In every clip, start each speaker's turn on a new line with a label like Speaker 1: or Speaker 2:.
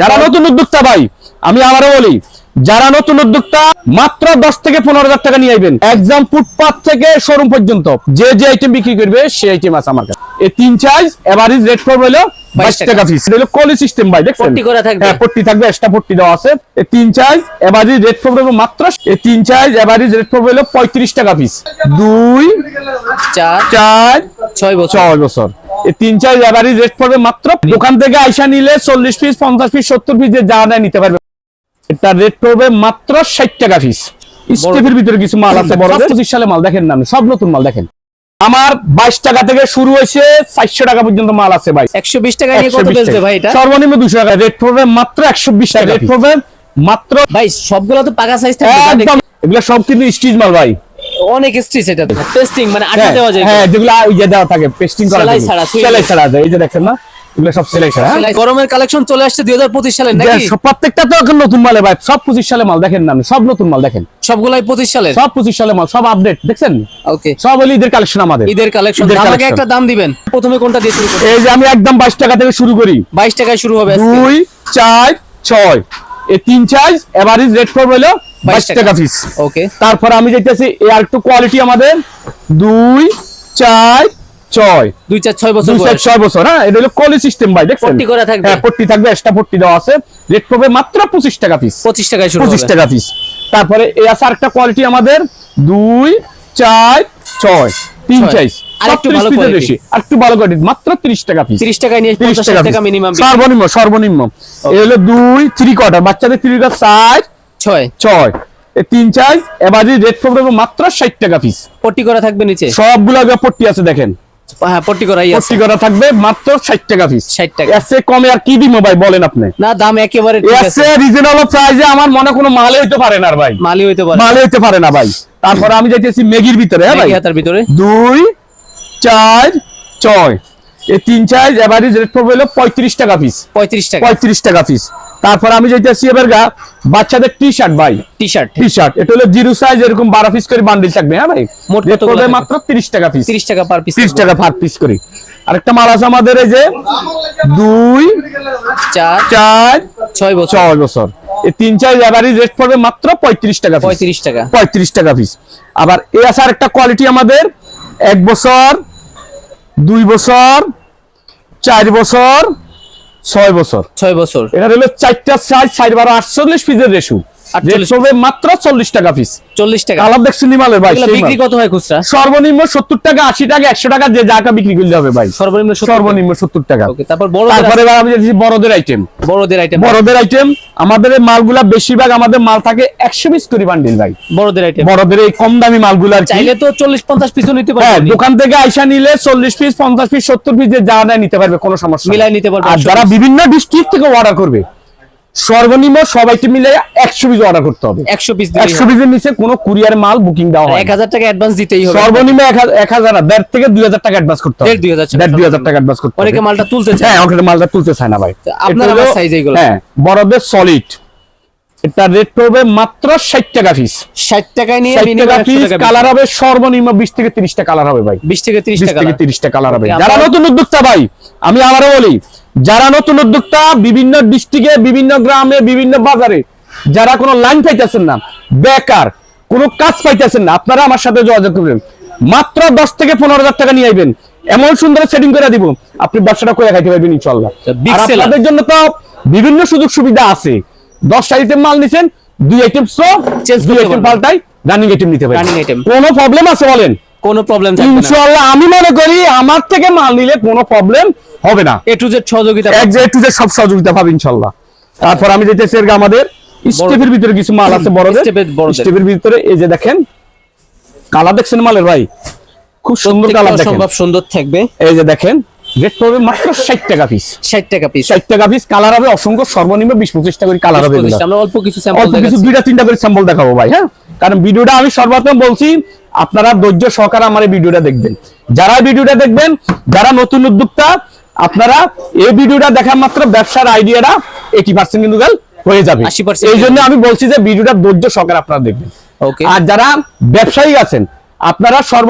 Speaker 1: যারা নতুন উদ্যোক্তা ভাই আমি আবারও বলি যারা নতুন উদ্যোক্তা মাত্র দশ থেকে পনেরো হাজার টাকা নিয়ে আসবেন একদম ফুটপাথ থেকে শোরুম পর্যন্ত। যে যে আইটেম বিক্রি করবে সেই আইটেম আছে আমার কাছে। এই তিন চার্জ এভারেজ রেট পড়বে হলো বাইশ
Speaker 2: টাকা।
Speaker 1: হলো কলি সিস্টেম ভাই দেখছেন?
Speaker 2: পট্টি করা থাকবে?
Speaker 1: হ্যাঁ পট্টি থাকবে এক্সট্রা পট্টি দেওয়া আছে। এই তিন চার্জ এভারেজ রেট পড়বে হলো মাত্র এই তিন চার্জ এভারেজ রেট পড়বে হলো পঁয়ত্রিশ টাকা পিস দুই
Speaker 2: চার
Speaker 1: চার
Speaker 2: ছয় বছর।
Speaker 1: ছয় বছর। তিন চার এভারেজ রেট পড়বে মাত্র। দোকান থেকে আইসা নিলে চল্লিশ পিস পঞ্চাশ পিস সত্তর পিস যে যা নিতে পারবে। এটা রেট পড়বে মাত্র ষাট টাকা পিস স্টেপের ভিতরে কিছু মাল আছে বড় পঁচিশ সালে মাল দেখেন না সব নতুন মাল দেখেন। আমার বাইশ টাকা থেকে শুরু হয়েছে চারশো টাকা পর্যন্ত মাল আছে ভাই।
Speaker 2: একশো বিশ টাকা নিয়ে কত
Speaker 1: 120
Speaker 2: বেচবে
Speaker 1: টাকা।
Speaker 2: ভাই এটা?
Speaker 1: সর্বনিম্ন দুশো টাকা রেট পড়বে মাত্র একশো বিশ টাকা রেট পড়বে মাত্র
Speaker 2: ভাই সবগুলো তো পাকা সাইজ?
Speaker 1: একদম। এগুলো সব কিন্তু স্টিচ মাল ভাই।
Speaker 2: অনেক স্ট্রিচ এটা টেস্টিং মানে আঠা
Speaker 1: হ্যাঁ,
Speaker 2: দেওয়া যায়
Speaker 1: হ্যাঁ যেগুলো ওই যে দেওয়া থাকে পেস্টিং করা
Speaker 2: সেলাই ছাড়া,
Speaker 1: সেলাই ছাড়া যায় এই যে দেখেন না? এগুলো সব সেলাই ছাড়া হ্যাঁ?
Speaker 2: গরমের কালেকশন চলে আসছে দুই হাজার পঁচিশ সালের নাকি?
Speaker 1: প্রত্যেকটা তো এখন নতুন মালে ভাই সব পঁচিশ সালে মাল দেখেন না সব নতুন মাল দেখেন।
Speaker 2: সবগুলাই পঁচিশ সালের?
Speaker 1: সব পঁচিশ সালে মাল সব আপডেট দেখছেন?
Speaker 2: ওকে
Speaker 1: সব হলো ঈদের কালেকশন আমাদের।
Speaker 2: ঈদের কালেকশন আমাকে একটা দাম দিবেন। প্রথমে কোনটা দিয়ে শুরু করবেন
Speaker 1: এই যে আমি একদম বাইশ টাকা থেকে শুরু করি।
Speaker 2: বাইশ টাকায় শুরু হবে আজকে।
Speaker 1: দুই চার ছয়। এই তিন চার্জ এভারেজ রেট পড়বে হলো বাইশ
Speaker 2: টাকা।
Speaker 1: পিস
Speaker 2: ওকে
Speaker 1: তারপর আমি যেতেছি আর একটু কোয়ালিটি আমাদের। দুই চার ছয়।
Speaker 2: দুই চার ছয় বছর
Speaker 1: দুই চার। ছয় বছর হ্যাঁ? এটা হলো কলি সিস্টেম ভাই দেখছেন?
Speaker 2: পট্টি করা থাকবে?
Speaker 1: হ্যাঁ পট্টি থাকবে এক্সট্রা পট্টি দেওয়া আছে। রেট পড়বে মাত্র পঁচিশ টাকা পিস
Speaker 2: পঁচিশ টাকায় শুরু
Speaker 1: পঁচিশ টাকা পিস তারপরে এই আছে আরেকটা কোয়ালিটি আমাদের। দুই চার ছয়। তিন। সাইজ সর্বনিম্ন সর্বনিম্ন। হলো দুই থ্রি কোয়ার্টার বাচ্চাদের থ্রি কোয়ার্টার চার
Speaker 2: ছয়।
Speaker 1: ছয়। তিন সাইজ এবারে রেট পড়বে মাত্র ষাট টাকা পিস
Speaker 2: পট্টি করা থাকবে নিচে?
Speaker 1: সবগুলো পট্টি আছে দেখেন।
Speaker 2: হ্যাঁ পট্টি করাই
Speaker 1: পট্টি করা থাকবে মাত্র ষাট টাকা পিস
Speaker 2: 60 টাকা।
Speaker 1: এর কমে আর কি দিব ভাই বলেন আপনি?
Speaker 2: না দাম একেবারে
Speaker 1: রিজনেবল প্রাইসে আমার মনে কোনো মালে হইতে পারে না ভাই।
Speaker 2: মালি হইতে পারে
Speaker 1: মালে হইতে পারে না ভাই। তারপরে আমি যাইতেছি মেগির ভিতরে হ্যাঁ ভাই?
Speaker 2: হাতার ভিতরে।
Speaker 1: দুই চার ছয়। এই তিন চার এভারেজ রেট পড়বে হলো পঁয়ত্রিশ টাকা পিস
Speaker 2: পঁয়ত্রিশ টাকা।
Speaker 1: পঁয়ত্রিশ টাকা পিস তারপর আমি যাইতেছি এবার গা বাচ্চাদের টি শার্ট ভাই।
Speaker 2: টি শার্ট
Speaker 1: টি শার্ট এটা হলো জিরো সাইজ এরকম বারো পিস করে বান্ডিল থাকবে হ্যাঁ ভাই?
Speaker 2: মোট
Speaker 1: পড়বে মাত্র তিরিশ টাকা পিস
Speaker 2: তিরিশ টাকা পার পিস
Speaker 1: তিরিশ টাকা পার পিস করে। আরেকটা মাল আছে আমাদের এই যে দুই
Speaker 2: চার
Speaker 1: চার
Speaker 2: ছয় বছর।
Speaker 1: ছয় বছর। এই তিন চার এভারেজ রেট পড়বে মাত্র পঁয়ত্রিশ টাকা
Speaker 2: পঁয়ত্রিশ টাকা।
Speaker 1: পঁয়ত্রিশ টাকা পিস আবার এ আছে একটা কোয়ালিটি আমাদের এক বছর দুই বছর চার বছর ছয় বছর।
Speaker 2: ছয় বছর।
Speaker 1: এটা হলো চারটা সাইজ সাড়ে বারো আটচল্লিশ পিসের রেশু
Speaker 2: 48
Speaker 1: মাত্র চল্লিশ টাকা পিস
Speaker 2: চল্লিশ টাকা।
Speaker 1: নিমালের ভাই
Speaker 2: বিক্রি
Speaker 1: মাল।
Speaker 2: কত হয় খুচরা?
Speaker 1: সর্বনিম্ন সত্তর টাকা আশি টাকা একশো টাকা যে জায়গা বিক্রি করলে হবে ভাই।
Speaker 2: সর্বনিম্ন
Speaker 1: সর্বনিম্ন সত্তর টাকা।
Speaker 2: তারপর
Speaker 1: তারপরে আমি দেখছি বড়দের আইটেম
Speaker 2: বড়দের আইটেম
Speaker 1: বড়দের আইটেম আমাদের মালগুলা বেশিরভাগ আমাদের মাল থাকে একশো পিস করে বান্ডিল ভাই।
Speaker 2: বড়দের আইটেম
Speaker 1: বড়দের এই কম দামি মালগুলো।
Speaker 2: চাইলে তো চল্লিশ পঞ্চাশ পিসও নিতে
Speaker 1: হ্যাঁ
Speaker 2: পারবে
Speaker 1: দোকান থেকে আইসা নিলে চল্লিশ পিস পঞ্চাশ পিস সত্তর পিস যে যা নিতে পারবে কোনো সমস্যা
Speaker 2: মিলাই নিতে পারবে
Speaker 1: আর যারা বিভিন্ন ডিস্ট্রিক্ট থেকে অর্ডার করবে সর্বনিম্ন সবাইকে মিলে একশো পিস অর্ডার করতে হবে।
Speaker 2: একশো পিস
Speaker 1: একশো পিসের নিচে কোনো কুরিয়ার মাল বুকিং দেওয়া হয়
Speaker 2: এক হাজার টাকা অ্যাডভান্স দিতেই হবে।
Speaker 1: সর্বনিম্ন এক হাজার- না, দেড় থেকে দুই হাজার টাকা অ্যাডভান্স করতে হবে।
Speaker 2: দুই হাজার
Speaker 1: দুই হাজার টাকা অ্যাডভান্স করতে
Speaker 2: অনেকে মালটা তুলতে চায়।
Speaker 1: হ্যাঁ অনেকে মালটা তুলতে চায় না ভাই।
Speaker 2: আপনার সাইজ এইগুলো।
Speaker 1: হ্যাঁ বড়দের সলিড এটা রেট পড়বে মাত্র ষাট টাকা পিস
Speaker 2: ষাট টাকায় নিয়ে
Speaker 1: টাকা পিস কালার হবে সর্বনিম্ন বিশ থেকে তিরিশটা কালার হবে ভাই।
Speaker 2: বিশ থেকে তিরিশ টাকা
Speaker 1: থেকে তিরিশটা কালার হবে। যারা নতুন উদ্যোক্তা ভাই আমি আবারও বলি যারা নতুন উদ্যোক্তা বিভিন্ন ডিস্ট্রিক্টে বিভিন্ন গ্রামে বিভিন্ন বাজারে যারা কোনো লাইন পাইতেছেন না বেকার কোনো কাজ পাইতেছেন না আপনারা আমার সাথে যোগাযোগ করবেন। মাত্র দশ থেকে পনেরো হাজার টাকা নিয়ে আইবেন। এমন সুন্দর সেটিং করে দিব আপনি ব্যবসাটা করে খাইতে পারবেন ইনশাল্লাহ আর। আপনাদের জন্য তো বিভিন্ন সুযোগ সুবিধা আছে। দশ আইটেম মাল নিছেন দুই আইটেম
Speaker 2: Change
Speaker 1: দুই
Speaker 2: করতে
Speaker 1: আইটেম। পাল্টাই রানিং আইটেম নিতে পারেন।
Speaker 2: Running item।
Speaker 1: কোনো প্রবলেম আছে বলেন?
Speaker 2: কোনো প্রবলেম থাকবে না।
Speaker 1: ইনশাআল্লাহ আমি মনে করি আমার থেকে মাল নিলে কোনো প্রবলেম হবে না।
Speaker 2: এ টু জেড সহযোগিতা
Speaker 1: এক যে টু যে সব সহযোগিতা পাবে ইনশাআল্লাহ। তারপর আমি যেতেছি এর আমাদের স্টেপের ভিতরে কিছু মাল আছে বড়দের।
Speaker 2: স্টেপের
Speaker 1: ভিতরে এই যে দেখেন কালার দেখছেন মালের ভাই? খুব সুন্দর কালার দেখেন।
Speaker 2: সম্ভব সুন্দর থাকবে।
Speaker 1: এই যে দেখেন রেট পড়বে মাত্র ষাট টাকা পিস
Speaker 2: ষাট টাকা পিস
Speaker 1: ষাট টাকা পিস কালার হবে অসংখ্য সর্বনিম্ন বিশ পঁচিশটা করে কালার হবে এগুলো।
Speaker 2: আমরা অল্প কিছু
Speaker 1: অল্প কিছু দুইটা তিনটা করে স্যাম্পল দেখাবো ভাই হ্যাঁ? কারণ ভিডিওটা আমি সর্বপ্রথম বলছি আপনারা ধৈর্য সহকারে আমার এই ভিডিওটা দেখবেন। যারা ভিডিওটা দেখবেন যারা নতুন উদ্যোক্তা আপনারা এই ভিডিওটা দেখা মাত্র ব্যবসার আইডিয়াটা এইটি পার্সেন্ট কিন্তু হয়ে যাবে।
Speaker 2: 80%
Speaker 1: এই জন্য আমি বলছি যে ভিডিওটা ধৈর্য সহকারে আপনারা দেখবেন।
Speaker 2: ওকে
Speaker 1: আর যারা ব্যবসায়ী আছেন আপনারা সর্ব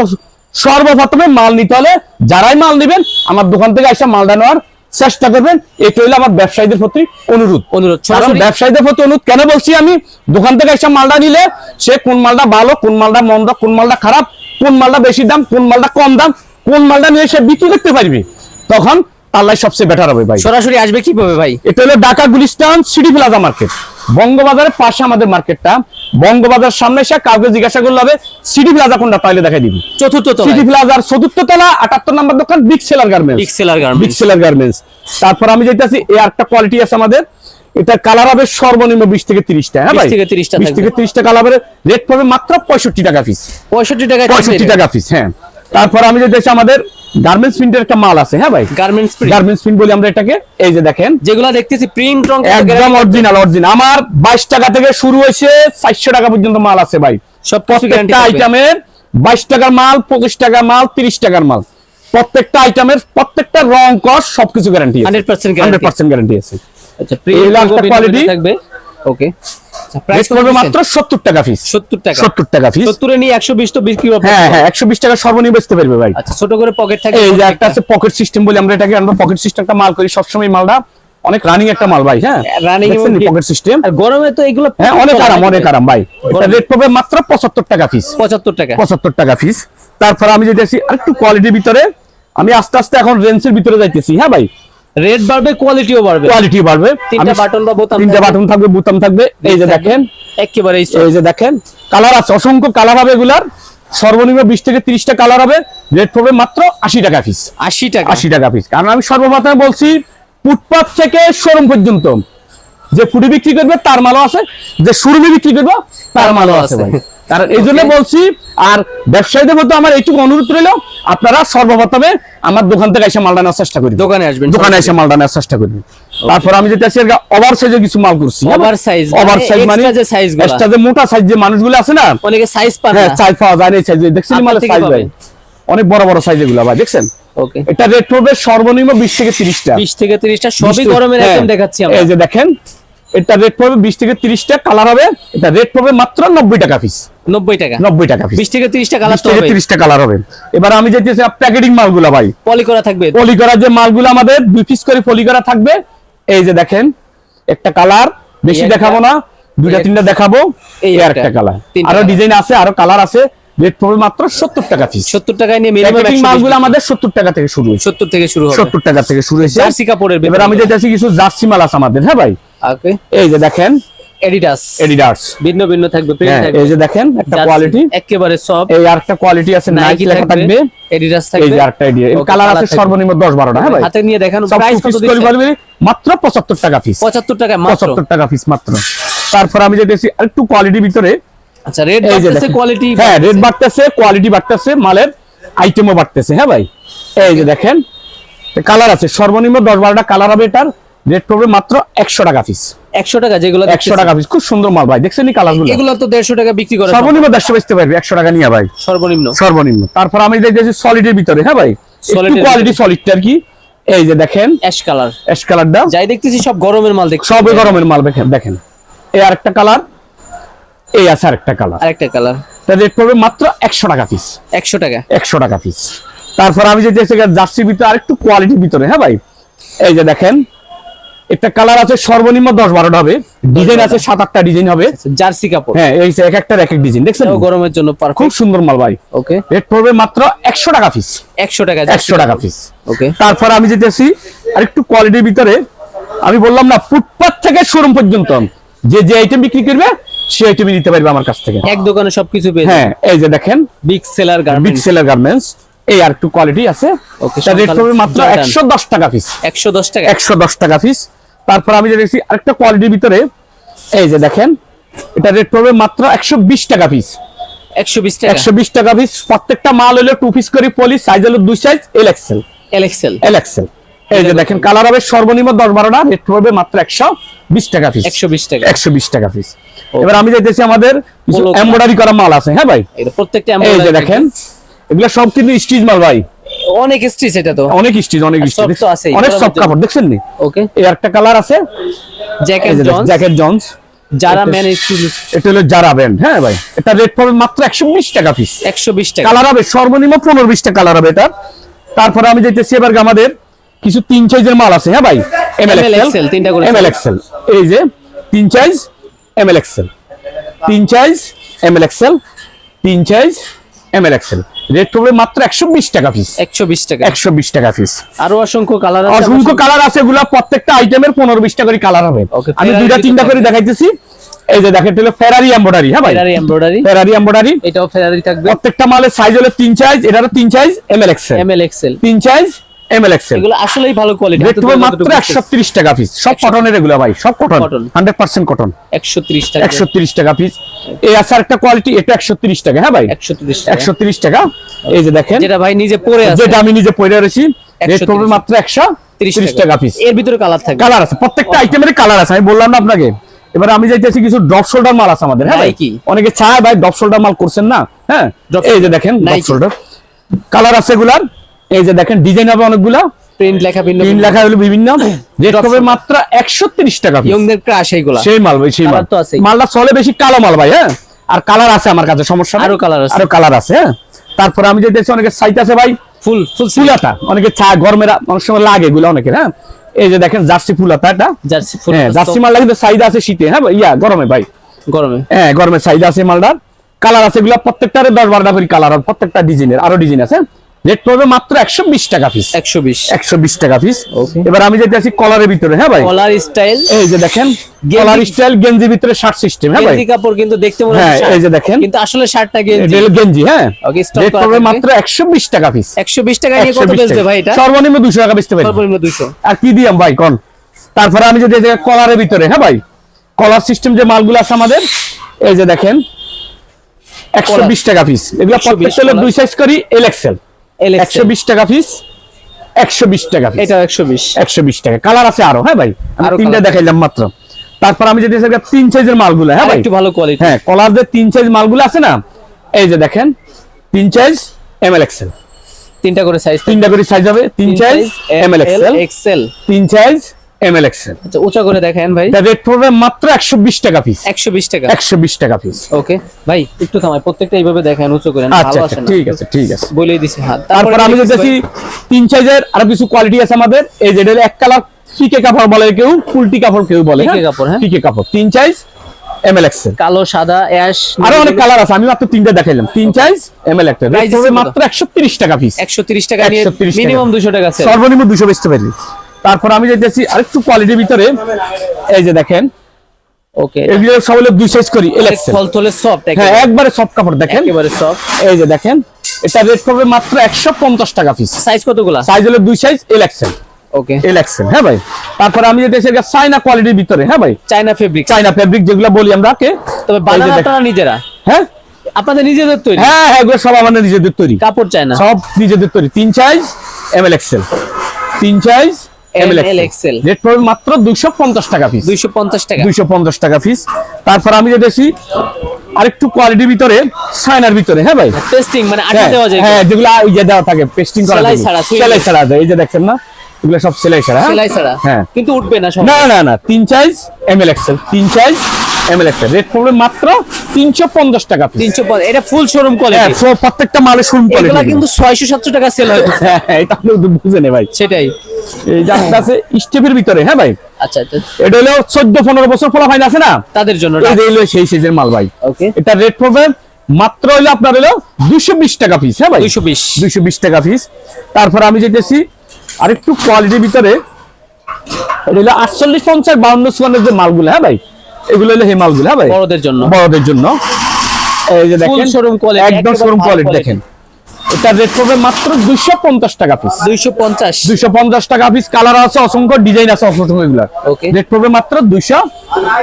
Speaker 1: সর্বপ্রথমে মাল নিতে হলে যারাই মাল নেবেন আমার দোকান থেকে এসে মালটা নেওয়ার চেষ্টা করবেন। এটা হইল আমার ব্যবসায়ীদের প্রতি অনুরোধ।
Speaker 2: অনুরোধ।
Speaker 1: কারণ ব্যবসায়ীদের প্রতি অনুরোধ কেন বলছি আমি? দোকান থেকে এসে মালটা নিলে সে কোন মালটা ভালো কোন মালটা মন্দ কোন মালটা খারাপ কোন মালটা বেশি দাম কোন মালটা কম দাম কোন মালটা নিয়ে সে বিক্রি করতে পারবে তখন আল্লাহ সবচেয়ে বেটার হবে ভাই।
Speaker 2: সরাসরি আসবে কীভাবে ভাই?
Speaker 1: এটা হলো Dhaka Gulistan city plaza market. বঙ্গবাজারের পাশে আমাদের মার্কেটটা। বঙ্গবাজার সামনে এসে কাউকে জিজ্ঞাসা করলে হবে সিটি প্লাজা কোনটা পাইলে দেখাই দিবি।
Speaker 2: চতুর্থ
Speaker 1: সিটি প্লাজার চতুর্থ তলা আটাত্তর নম্বর দোকান big seller garments big
Speaker 2: garments
Speaker 1: seller garments তারপর আমি যেতেছি এই একটা কোয়ালিটি আছে আমাদের। এটা কালার হবে সর্বনিম্ন বিশ থেকে তিরিশটা হ্যাঁ
Speaker 2: 20
Speaker 1: ভাই?
Speaker 2: থেকে 30 টা
Speaker 1: বিশ থেকে তিরিশটা কালার হবে রেট পাবে মাত্র পঁয়ষট্টি টাকা পিস
Speaker 2: পঁয়ষট্টি টাকা
Speaker 1: পঁয়ষট্টি টাকা পিস হ্যাঁ। তারপর আমি যেতেছি আমাদের গার্মেন্টস প্রিন্টের একটা মাল আছে হ্যাঁ ভাই?
Speaker 2: গার্মেন্টস
Speaker 1: গার্মেন্টস প্রিন্ট বলি আমরা এটাকে। এই যে দেখেন।
Speaker 2: যেগুলো দেখতেছি প্রিন্ট রং
Speaker 1: একদম অরিজিনাল অরিজিনাল আমার বাইশ টাকা থেকে শুরু হয়েছে চারশো টাকা পর্যন্ত মাল আছে ভাই।
Speaker 2: সব
Speaker 1: প্রত্যেকটা আইটেমের বাইশ টাকার মাল পঁচিশ টাকার মাল তিরিশ টাকার মাল। প্রত্যেকটা আইটেমের প্রত্যেকটা রং কস সবকিছু guarantee
Speaker 2: 100%
Speaker 1: hundred
Speaker 2: guarantee।
Speaker 1: Percent guarantee আছে।
Speaker 2: আচ্ছা প্রিন্ট
Speaker 1: quality।
Speaker 2: থাকবে। ওকে
Speaker 1: প্রাইস পড়বে মাত্র সত্তর টাকা পিস
Speaker 2: 70 টাকা।
Speaker 1: সত্তর টাকা পিস
Speaker 2: 70 এ নিয়ে 120 তো বিক্রি হবে।
Speaker 1: হ্যাঁ হ্যাঁ একশো বিশ টাকা সর্বনিম্ন বেচতে পারবে ভাই।
Speaker 2: আচ্ছা ছোট করে পকেট থাকে
Speaker 1: এই যে একটা আছে পকেট সিস্টেম বলি আমরা এটাকে আমরা পকেট সিস্টেম একটা মাল করি। সবসময় এই মালটা অনেক রানিং একটা মাল ভাই হ্যাঁ?
Speaker 2: এবং
Speaker 1: পকেট সিস্টেম
Speaker 2: আর গরমে তো এগুলো
Speaker 1: হ্যাঁ অনেক আরাম অনেক আরাম ভাই। এটা রেট পড়বে মাত্র পঁচাত্তর টাকা পিস
Speaker 2: 75 টাকা।
Speaker 1: পঁচাত্তর টাকা পিস তারপর আমি যেতেছি আরেকটু কোয়ালিটির ভিতরে। আমি আস্তে আস্তে এখন রেঞ্জের ভিতরে যাইতেছি হ্যাঁ ভাই?
Speaker 2: রেট বাড়বে কোয়ালিটিও বাড়বে।
Speaker 1: কোয়ালিটি বাড়বে।
Speaker 2: তিনটা বাটন বা বোতাম
Speaker 1: তিনটা বাটন থাকবে বুতাম থাকবে। এই যে দেখেন।
Speaker 2: একেবারে এই
Speaker 1: যে দেখেন। কালার আছে অসংখ্য কালার হবে এগুলার। সর্বনিম্ন বিশ থেকে তিরিশটা কালার হবে। রেট পড়বে মাত্র আশি টাকা পিস
Speaker 2: 80 টাকা।
Speaker 1: আশি টাকা পিস কারণ আমি সর্বপ্রথমে বলছি ফুটপাথ থেকে শোরুম পর্যন্ত। যে ফুটি বিক্রি করবে তার মালও আছে। যে শোরুমে বিক্রি করবে তার মালও আছে। ভাই। কারণ এই জন্য বলছি আর ব্যবসায়ীদের মধ্যে আমার এইটুকু অনুরোধ রইল আপনারা সর্বপ্রথমে আমার দোকান থেকে এসে মালটা নেওয়ার চেষ্টা করবেন।
Speaker 2: দোকানে আসবেন
Speaker 1: দোকানে এসে মালটা নেওয়ার চেষ্টা করবেন। তারপর আমি যেটা ওভার সাইজে কিছু মাল করছি। ওভার
Speaker 2: মানে
Speaker 1: সাইজ মানে
Speaker 2: extra যে গুলা।
Speaker 1: extra যে মোটা সাইজ যে মানুষগুলো আছে না?
Speaker 2: অনেকে সাইজ পান
Speaker 1: হ্যাঁ
Speaker 2: না।
Speaker 1: সাইজ পাওয়া যায় না এই সাইজ দেখছেন
Speaker 2: থেকে
Speaker 1: সাইজ ভাই? অনেক বড় বড় সাইজ এগুলো ভাই দেখছেন?
Speaker 2: ওকে
Speaker 1: এটা রেট পড়বে সর্বনিম্ন বিশ থেকে তিরিশটা।
Speaker 2: 20 থেকে 30 টা সবই গরমের
Speaker 1: হ্যাঁ।
Speaker 2: আইটেম দেখাচ্ছি আমরা।
Speaker 1: এই যে দেখেন এটা রেট পড়বে বিশ থেকে তিরিশটা কালার হবে। এটা রেট পড়বে মাত্র নব্বই টাকা পিস
Speaker 2: 90 টাকা।
Speaker 1: নব্বই টাকা পিস
Speaker 2: 20 থেকে 30 টা কালার
Speaker 1: বিশ থেকে তিরিশটা কালার হবে। এবার আমি যেতেছি প্যাকেটিং মালগুলো ভাই।
Speaker 2: পলি করা থাকবে।
Speaker 1: পলি করা যে মালগুলো আমাদের দুই পিস করে পলি করা থাকবে। এই যে দেখেন একটা কালার বেশি দেখাবো না দুইটা তিনটা দেখাবো।
Speaker 2: এই
Speaker 1: আর
Speaker 2: একটা,
Speaker 1: কালার
Speaker 2: আরও
Speaker 1: ডিজাইন আছে আরও কালার আছে। রেট পড়বে মাত্র সত্তর টাকা পিস
Speaker 2: 70 টাকায় নিয়ে মিনিমাম
Speaker 1: মালগুলো আমাদের সত্তর টাকা থেকে শুরু
Speaker 2: 70 থেকে শুরু হবে।
Speaker 1: সত্তর টাকা থেকে শুরু হয়েছে।
Speaker 2: জার্সি কাপড়ের
Speaker 1: এবার আমি যেতেছি কিছু জার্সি মাল আছে আমাদের হ্যাঁ ভাই?
Speaker 2: ওকে।
Speaker 1: এই যে দেখেন
Speaker 2: এডিডাস
Speaker 1: এডিডাস
Speaker 2: ভিন্ন ভিন্ন থাকবে প্রিন্ট
Speaker 1: হ্যাঁ
Speaker 2: থাকবে।
Speaker 1: এই যে দেখেন একটা কোয়ালিটি
Speaker 2: একেবারে সব
Speaker 1: এই আরেকটা কোয়ালিটি আছে নাইকি লেখা থাকবে
Speaker 2: এডিডাস
Speaker 1: এই যে আরেকটা
Speaker 2: Okay,
Speaker 1: কালার আছে সর্বনিম্ন 10 12টা হ্যাঁ ভাই?
Speaker 2: হাতে নিয়ে দেখানো প্রাইস কত
Speaker 1: মাত্র 75 টাকা পিস
Speaker 2: 75 টাকা মাত্র।
Speaker 1: 75 টাকা পিস মাত্র। তারপর আমি যেতেছি আরেকটু কোয়ালিটির ভিতরে।
Speaker 2: আচ্ছা
Speaker 1: যে
Speaker 2: বাড়তেছে। কোয়ালিটি
Speaker 1: হ্যাঁ রেট বাড়তেছে। কোয়ালিটি বাড়তেছে মালের আইটেমও বাড়তেছে হ্যাঁ ভাই? এই যে দেখেন কালার আছে সর্বনিম্ন 10 12টা কালার হবে এটার। রেট পড়বে মাত্র 100 টাকা পিস
Speaker 2: 100 টাকা যেগুলো
Speaker 1: 100 টাকা পিস খুব সুন্দর মাল ভাই দেখছেন কালারগুলো
Speaker 2: এগুলো তো 150 টাকা বিক্রি করে
Speaker 1: সর্বনিম্ন 150 বেচতে পারবে 100 টাকা নিয়ে ভাই।
Speaker 2: সর্বনিম্ন।
Speaker 1: সর্বনিম্ন। তারপর আমি দেখতেছি সলিডের ভিতরে হ্যাঁ ভাই? কোয়ালিটি সলিডটা আর কি। এই যে দেখেন
Speaker 2: অ্যাশ কালার
Speaker 1: অ্যাশ কালারটা
Speaker 2: যাই দেখতেছি সব গরমের মাল দেখছি
Speaker 1: সবই গরমের মাল দেখেন দেখেন। এই আরেকটা কালার এই আছে আরেকটা কালার
Speaker 2: আরেকটা কালার
Speaker 1: তার রেট পড়বে মাত্র একশো টাকা পিস
Speaker 2: 100 টাকা।
Speaker 1: একশো টাকা পিস তারপর আমি যেতে জার্সির ভিতরে আরেকটু কোয়ালিটির ভিতরে হ্যাঁ ভাই? এই যে দেখেন একটা কালার আছে সর্বনিম্ন দশ বারোটা হবে। ডিজাইন আছে সাত আটটা ডিজাইন হবে।
Speaker 2: জার্সি কাপড়।
Speaker 1: হ্যাঁ এই এক একটা এক এক ডিজাইন দেখছেন?
Speaker 2: গরমের জন্য
Speaker 1: খুব সুন্দর মাল ভাই।
Speaker 2: ওকে
Speaker 1: রেট পড়বে মাত্র একশো টাকা পিস
Speaker 2: 100 টাকা
Speaker 1: একশো টাকা পিস
Speaker 2: ওকে
Speaker 1: তারপর আমি যেতেছি আরেকটু কোয়ালিটির ভিতরে। আমি বললাম না ফুটপাথ থেকে শোরুম পর্যন্ত। যে যে আইটেম বিক্রি করবে সে আইটেমই নিতে পারবে আমার কাছ থেকে।
Speaker 2: এক দোকানে সবকিছু পেয়ে
Speaker 1: হ্যাঁ এই যে দেখেন।
Speaker 2: Big seller garments big
Speaker 1: seller garments এই আর একটু কোয়ালিটি আছে। ওকে রেট পড়বে মাত্র
Speaker 2: Jordan।
Speaker 1: একশো দশ টাকা পিস
Speaker 2: 110 টাকা।
Speaker 1: একশো দশ টাকা পিস তারপর আমি যে দেখছি আরেকটা কোয়ালিটির ভিতরে এই যে দেখেন এটা রেট পড়বে মাত্র একশো বিশ টাকা পিস
Speaker 2: 120 টাকা।
Speaker 1: একশো বিশ টাকা পিস প্রত্যেকটা মাল হলো টু পিস করে পলি সাইজ হলো দুই size L XL
Speaker 2: L XL
Speaker 1: L XL এই যে দেখেন কালার হবে সর্বনিম্ন দশ বারোটা রেট পড়বে মাত্র একশো বিশ টাকা পিস
Speaker 2: 120 টাকা।
Speaker 1: একশো বিশ টাকা পিস এবার আমি যাইতেছি আমাদের এমব্রয়ডারি করা মাল আছে হ্যাঁ ভাই?
Speaker 2: প্রত্যেকটা
Speaker 1: এই যে দেখেন এগুলো সব কিন্তু স্টিচ মাল ভাই।
Speaker 2: অনেক স্টিচ এটা তো।
Speaker 1: অনেক স্টিচ অনেক স্টিচ।
Speaker 2: আছেই,
Speaker 1: অনেক
Speaker 2: জন্য।
Speaker 1: কাপড় দেখছেন নি?
Speaker 2: ওকে
Speaker 1: এই একটা কালার আছে।
Speaker 2: জ্যাক
Speaker 1: এই
Speaker 2: এন্ড
Speaker 1: যে
Speaker 2: জনস
Speaker 1: জ্যাকেট জন্স
Speaker 2: যারা ম্যান
Speaker 1: এটা হলো জারা ব্র্যান্ড হ্যাঁ ভাই? এটা রেট পড়বে মাত্র একশো বিশ টাকা পিস
Speaker 2: 120 টাকা।
Speaker 1: কালার হবে সর্বনিম্ন পনেরো বিশটা কালার হবে এটা। তারপরে আমি যেতেছি এবার আমাদের কিছু তিন সাইজের মাল আছে হ্যাঁ ভাই? এম এল
Speaker 2: ML
Speaker 1: এক্সেল
Speaker 2: তিনটা করে
Speaker 1: এম এল এক্সেল এই যে তিন সাইজ এম এল এক্সেল তিন সাইজ এম এল এক্সেল তিন size M L XL rate পড়বে মাত্র একশো বিশ টাকা পিস
Speaker 2: একশো বিশ টাকা।
Speaker 1: একশো বিশ টাকা পিস
Speaker 2: আরও অসংখ্য কালার আছে
Speaker 1: অসংখ্য কালার আছে এগুলা প্রত্যেকটা আইটেমের পনেরো বিশ টাকা করে কালার হবে আমি দুইটা তিনটা করে দেখাইতেছি। এই যে দেখেন হলো ফেরারি এমব্রয়ডারি হ্যাঁ ভাই?
Speaker 2: ফেরারি এমব্রয়ডারি
Speaker 1: ফেরারি এমব্রয়ডারি
Speaker 2: এটাও ফেরারি থাকবে।
Speaker 1: প্রত্যেকটা মালের সাইজ হলো তিন সাইজ এটারও তিন size M L
Speaker 2: ML XL
Speaker 1: তিন সাইজ এম এল এক্সেল
Speaker 2: এগুলো আসলেই ভালো কোয়ালিটি
Speaker 1: রেট মাত্র একশো তিরিশ টাকা পিস সব কটনের এগুলো ভাই সব cotton
Speaker 2: Cotton।
Speaker 1: Hundred percent cotton
Speaker 2: একশো তিরিশ টাকা।
Speaker 1: একশো তিরিশ টাকা পিস এই আছে একটা কোয়ালিটি এটা টাকা হ্যাঁ ভাই?
Speaker 2: একশো তিরিশ টাকা।
Speaker 1: একশো তিরিশ টাকা। এই যে দেখেন।
Speaker 2: যেটা ভাই নিজে পরে আছে।
Speaker 1: যেটা আমি নিজে পড়ে রয়েছি রেট পড়বে মাত্র একশো
Speaker 2: তিরিশ
Speaker 1: তিরিশ টাকা। পিস
Speaker 2: এর ভিতরে কালার
Speaker 1: কালার আছে প্রত্যেকটা আইটেমের কালার আছে। আমি বললাম না আপনাকে। এবার আমি যাইতেছি কিছু ড্রপ শোল্ডার মাল আছে আমাদের হ্যাঁ ভাই। অনেকে চায় ভাই ড্রপ শোল্ডার মাল করছেন না হ্যাঁ? এই যে দেখেন শোল্ডার কালার আছে এগুলার। এই যে দেখেন ডিজাইন হবে অনেকগুলা।
Speaker 2: প্রিন্ট লেখা ভিন্ন
Speaker 1: তিন লেখা হলো বিভিন্ন। রেট হবে। মাত্র একশো তিরিশ টাকা piece।
Speaker 2: ইয়ংদের ক্রাশ এইগুলা।
Speaker 1: সেই মাল ভাই সেই মাল।
Speaker 2: তো আছেই।
Speaker 1: মালটা চলে বেশি কালো মাল ভাই হ্যাঁ? আর কালার আছে আমার কাছে সমস্যা নাই।
Speaker 2: আরও colour আছে।
Speaker 1: আরও কালার আছে হ্যাঁ? তারপরে আমি যে দেখছি অনেকে সাইট আছে ভাই।
Speaker 2: ফুল ফুল
Speaker 1: ফুলাতা। অনেকে চা গরমের অনেক সময় লাগে এগুলো অনেকের হ্যাঁ? এই যে দেখেন জার্সি ফুলাতা এটা?
Speaker 2: জার্সি ফুল
Speaker 1: হ্যাঁ জার্সি মাল লাগে সাইজ আছে শীতে হ্যাঁ ভাই, ইয়া গরমে ভাই।
Speaker 2: গরমে।
Speaker 1: হ্যাঁ গরমের সাইজ আছে মালটার। কালার আছে এগুলো প্রত্যেকটার দশ বারোটা করে কালার আর প্রত্যেকটা ডিজাইনের আরও ডিজাইন আছে রেট পড়বে মাত্র একশো বিশ টাকা পিস
Speaker 2: একশো বিশ।
Speaker 1: একশো বিশ টাকা পিস এবার আমি যেতে আছি কলারের ভিতরে হ্যাঁ ভাই?
Speaker 2: কলার স্টাইল
Speaker 1: এই যে দেখেন
Speaker 2: গেঞ্জি-
Speaker 1: কলার স্টাইল গেঞ্জির ভিতরে শার্ট সিস্টেম হ্যাঁ ভাই?
Speaker 2: কাপড় কিন্তু দেখতে মনে
Speaker 1: হ্যাঁ, এই যে দেখেন।
Speaker 2: কিন্তু আসলে শার্টটা গেঞ্জি
Speaker 1: গেঞ্জি হ্যাঁ? রেট পড়বে মাত্র একশো বিশ টাকা পিস
Speaker 2: একশো বিশ টাকা নিয়ে কত বেচবে ভাই এটা?
Speaker 1: সর্বনিম্ন দুশো টাকা বেচতে পারি।
Speaker 2: সর্বনিম্ন দুশো।
Speaker 1: আর কি দিয়াম ভাই কোন? তারপরে আমি যদি কলারের ভিতরে হ্যাঁ ভাই? কলার সিস্টেম যে মালগুলো আছে আমাদের এই যে দেখেন একশো বিশ টাকা পিস এগুলো
Speaker 2: 120
Speaker 1: প্রত্যেকটা দুই সাইজ করি এল এক্সেল একশো বিশ টাকা পিস একশো বিশ টাকা
Speaker 2: এটা একশো বিশ।
Speaker 1: একশো বিশ টাকা। কালার আছে আরও হ্যাঁ ভাই? আমি তিনটা। দেখাইলাম মাত্র। তারপর আমি যদি এসে তিন সাইজের মালগুলো হ্যাঁ
Speaker 2: আর
Speaker 1: ভাই?
Speaker 2: একটু ভালো কোয়ালিটি
Speaker 1: হ্যাঁ কলার যে তিন সাইজ মালগুলো আছে না এই যে দেখেন তিন সাইজ এম এল এক্সেল
Speaker 2: তিনটা করে সাইজ
Speaker 1: তিনটা করে সাইজ হবে তিন size M L XL
Speaker 2: XL
Speaker 1: তিন সাইজ এম এক্সেল
Speaker 2: আচ্ছা উঁচা করে দেখেন ভাই।
Speaker 1: রেট পড়বে মাত্র একশো বিশ টাকা পিস
Speaker 2: একশো বিশ টাকা।
Speaker 1: একশো বিশ টাকা পিস
Speaker 2: ওকে ভাই একটু থামাই প্রত্যেকটা এইভাবে দেখেন উঁচু করে ভালো
Speaker 1: ঠিক আছে ঠিক আছে।
Speaker 2: বলেই দিছি হ্যাঁ
Speaker 1: তারপর আমি যেতেছি তিন সাইজের আরও কিছু কোয়ালিটি আছে আমাদের। এই এক কালার কাপড় বলে কেউ পুলটি কাপড় কেউ বলে
Speaker 2: ফিকে কাপড়, হ্যাঁ।
Speaker 1: ফিকে কাপড়। তিন সাইজ এক্সেল
Speaker 2: কালো সাদা অ্যাশ
Speaker 1: আরও অনেক কালার আছে আমি মাত্র তিনটা দেখাইলাম। তিন সাইজ এম এল একটা? মাত্র একশো তিরিশ টাকা পিস
Speaker 2: একশো তিরিশ টাকা নিয়ে
Speaker 1: 130
Speaker 2: মিনিমাম দুশো টাকা
Speaker 1: সর্বনিম্ন দুশো বেচতে পারি। তারপর আমি যেতেছি আরেকটু কোয়ালিটির ভিতরে। এই যে দেখেন।
Speaker 2: ওকে
Speaker 1: এগুলো সব হলো দুই সাইজ করি এল এক্সেল
Speaker 2: ফল তোলে সফট
Speaker 1: হ্যাঁ একবারে। সফট কাপড় দেখেন।
Speaker 2: একেবারে সফট
Speaker 1: এই যে দেখেন এটা রেট পড়বে মাত্র একশো পঞ্চাশ টাকা পিস
Speaker 2: সাইজ কতগুলা?
Speaker 1: সাইজ হলো দুই size L XL
Speaker 2: okay
Speaker 1: L XL হ্যাঁ ভাই? তারপরে আমি যেতে এসে চাইনা কোয়ালিটির ভিতরে হ্যাঁ ভাই?
Speaker 2: চাইনা ফেব্রিক
Speaker 1: চাইনা ফেব্রিক যেগুলো বলি আমরা কে
Speaker 2: তবে
Speaker 1: এই যে
Speaker 2: বানানো আপনারা নিজেরা?
Speaker 1: হ্যাঁ?
Speaker 2: আপনাদের নিজেদের তৈরি?
Speaker 1: হ্যাঁ হ্যাঁ এগুলো সব আমাদের নিজেদের তৈরি।
Speaker 2: কাপড় চায়না
Speaker 1: সব নিজেদের তৈরি। তিন সাইজ এম এল এক্সেল তিন সাইজ রেট পড়বে মাত্র দুইশো পঞ্চাশ টাকা পিস
Speaker 2: দুইশো পঞ্চাশ টাকা।
Speaker 1: দুইশো পঞ্চাশ টাকা পিস তারপর আমি আরেকটু কোয়ালিটির ভিতরে সাইনার ভিতরে হ্যাঁ ভাই?
Speaker 2: টেস্টিং মানে আটা
Speaker 1: হ্যাঁ,
Speaker 2: দেওয়া যায়
Speaker 1: হ্যাঁ যেগুলো ওই যে দেওয়া থাকে পেস্টিং করা
Speaker 2: সেলাই ছাড়া,
Speaker 1: সেলাই। ছাড়া যায় এই যে দেখছেন না? এগুলো সব সেলাই ছাড়া হ্যাঁ?
Speaker 2: সেলাই ছাড়া।
Speaker 1: হ্যাঁ।
Speaker 2: কিন্তু উঠবে না সব।
Speaker 1: না না না তিন সাইজ এম এল এক্সেল তিন size M L XL rate পড়বে মাত্র তিনশো পঞ্চাশ টাকা পিস
Speaker 2: তিনশো পঞ্চাশ এটা ফুল শোরুম
Speaker 1: হ্যাঁ
Speaker 2: কোয়ালিটি
Speaker 1: প্রত্যেকটা মালের শুরু
Speaker 2: এগুলা কিন্তু টাকা সেল হয়।
Speaker 1: হ্যাঁ এটা আপনি বুঝে নে ভাই।
Speaker 2: সেটাই।
Speaker 1: এই যে আছে স্টেপের ভিতরে হ্যাঁ ভাই?
Speaker 2: আচ্ছা আচ্ছা।
Speaker 1: এটা হলো চোদ্দ পনেরো বছর ফলা ফাইন আছে না?
Speaker 2: তাদের জন্য
Speaker 1: হলো সেই মাল ভাই।
Speaker 2: ওকে
Speaker 1: এটা রেট পড়বে মাত্র হলো আপনার হলো দুইশো বিশ টাকা পিস হ্যাঁ ভাই?
Speaker 2: দুইশো বিশ।
Speaker 1: দুইশো বিশ টাকা পিস তারপর আমি যেতেছি আরেকটু কোয়ালিটির ভিতরে। এটা হলো আটচল্লিশ পঞ্চাশ বাউন্ন চুয়ান্নের যে মালগুলো হ্যাঁ ভাই? এগুলো হলো হ্যাঁ ভাই?
Speaker 2: বড়দের জন্য।
Speaker 1: বড়দের জন্য। এই যে দেখেন
Speaker 2: showroom quality,
Speaker 1: একদম শোরুম কোয়ালিটি দেখেন। এটা রেট পড়বে মাত্র দুইশো পঞ্চাশ টাকা পিস
Speaker 2: দুইশো পঞ্চাশ।
Speaker 1: দুইশো পঞ্চাশ টাকা পিস কালার আছে অসংখ্য ডিজাইন আছে অসংখ্য এগুলো. রেট পড়বে মাত্র দুইশো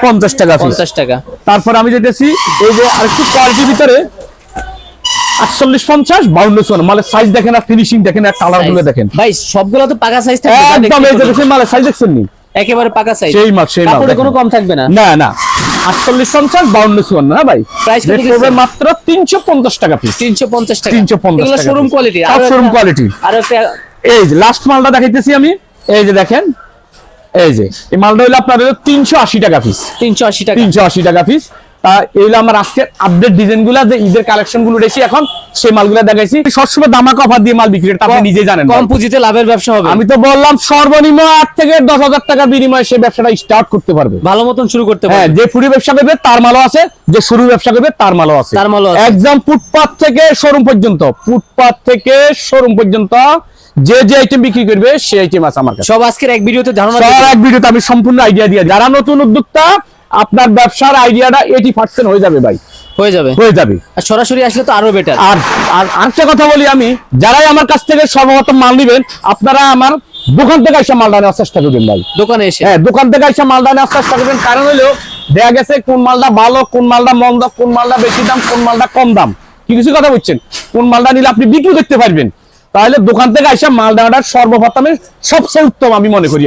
Speaker 1: পঞ্চাশ টাকা পিস
Speaker 2: পঞ্চাশ টাকা।
Speaker 1: তারপর আমি যেতেছি এই যে আরেকটু কোয়ালিটির ভিতরে আটচল্লিশ পঞ্চাশ চুয়ান্ন। মালের সাইজ দেখেন আর ফিনিশিং দেখেন আর কালারগুলো দেখেন।
Speaker 2: ভাই সবগুলো তো পাকা সাইজ থাকবে যা
Speaker 1: একদম এই যে দেখেন মালের সাইজ দেখছেন নি?
Speaker 2: একেবারে পাকা সাইজ
Speaker 1: সেই মাল সেই
Speaker 2: কাপড়ে কোনো কম থাকবে না?
Speaker 1: না না। আটচল্লিশ পঞ্চাশ বাউন্ন চুয়ান্ন না ভাই?
Speaker 2: প্রাইস?
Speaker 1: পড়বে মাত্র তিনশো পঞ্চাশ টাকা পিস
Speaker 2: তিনশো পঞ্চাশ টাকা।
Speaker 1: তিনশো পঞ্চাশ
Speaker 2: এগুলো
Speaker 1: টাকা
Speaker 2: শোরুম কোয়ালিটি আর
Speaker 1: শোরুম কোয়ালিটি
Speaker 2: আর
Speaker 1: এই যে লাস্ট মালটা দেখাইতেছি আমি। এই যে দেখেন। এই যে এই মালটা হলো তিনশো আশি টাকা পিস
Speaker 2: তিনশো আশি টাকা।
Speaker 1: তিনশো আশি টাকা পিস এইগুলো আমার আজকের আপডেট যে ঈদের উঠেছি এখন সেই মালগুলো দেখাইছি। সবসময় দামাকা অফার দিয়ে মাল বিক্রি আপনি নিজেই জানেন
Speaker 2: কম পুঁজিতে লাভের ব্যবসা হবে।
Speaker 1: আমি তো বললাম সর্বনিম্ন আট থেকে দশ হাজার টাকা বিনিময়ে ব্যবসাটা স্টার্ট করতে পারবে।
Speaker 2: ভালো মতন শুরু করতে
Speaker 1: হ্যাঁ
Speaker 2: পারবে।
Speaker 1: যে ফুডি ব্যবসা করবে তার মালও আছে যে শুরু ব্যবসা করবে তার মালও আছে।
Speaker 2: তার মালও আছে।
Speaker 1: একদম ফুটপাত থেকে শোরুম পর্যন্ত ফুটপাত থেকে শোরুম পর্যন্ত যে যে আইটেম বিক্রি করবে সেই আইটেম আছে আমার কাছে।
Speaker 2: সব আজকের এক ভিডিওতে ধারণা
Speaker 1: সব এক ভিডিওতে আমি সম্পূর্ণ আইডিয়া দিয়ে যারা নতুন উদ্যোক্তা আপনার ব্যবসার আইডিয়াটা এইটি পার্সেন্ট হয়ে যাবে ভাই।
Speaker 2: হয়ে যাবে।
Speaker 1: হয়ে যাবে।
Speaker 2: আর সরাসরি আসলে তো আরও বেটার
Speaker 1: আর আর আরেকটা কথা বলি আমি যারাই আমার কাছ থেকে সর্বপ্রথম মাল নিবেন আপনারা আমার দোকান থেকে এসে মালটা নেওয়ার চেষ্টা করবেন ভাই।
Speaker 2: দোকানে এসে।
Speaker 1: হ্যাঁ দোকান থেকে এসে মালটা নেওয়ার চেষ্টা করবেন। কারণ হলো দেখা গেছে কোন মালটা ভালো কোন মালটা মন্দ কোন মালটা বেশি দাম কোন মালটা কম দাম। কি কিছু কথা বলছেন? কোন মালটা নিলে আপনি বিক্রি করতে পারবেন? তাহলে দোকান থেকে এসে মাল নেওয়াটা সর্বপ্রথমে সবচেয়ে উত্তম আমি মনে করি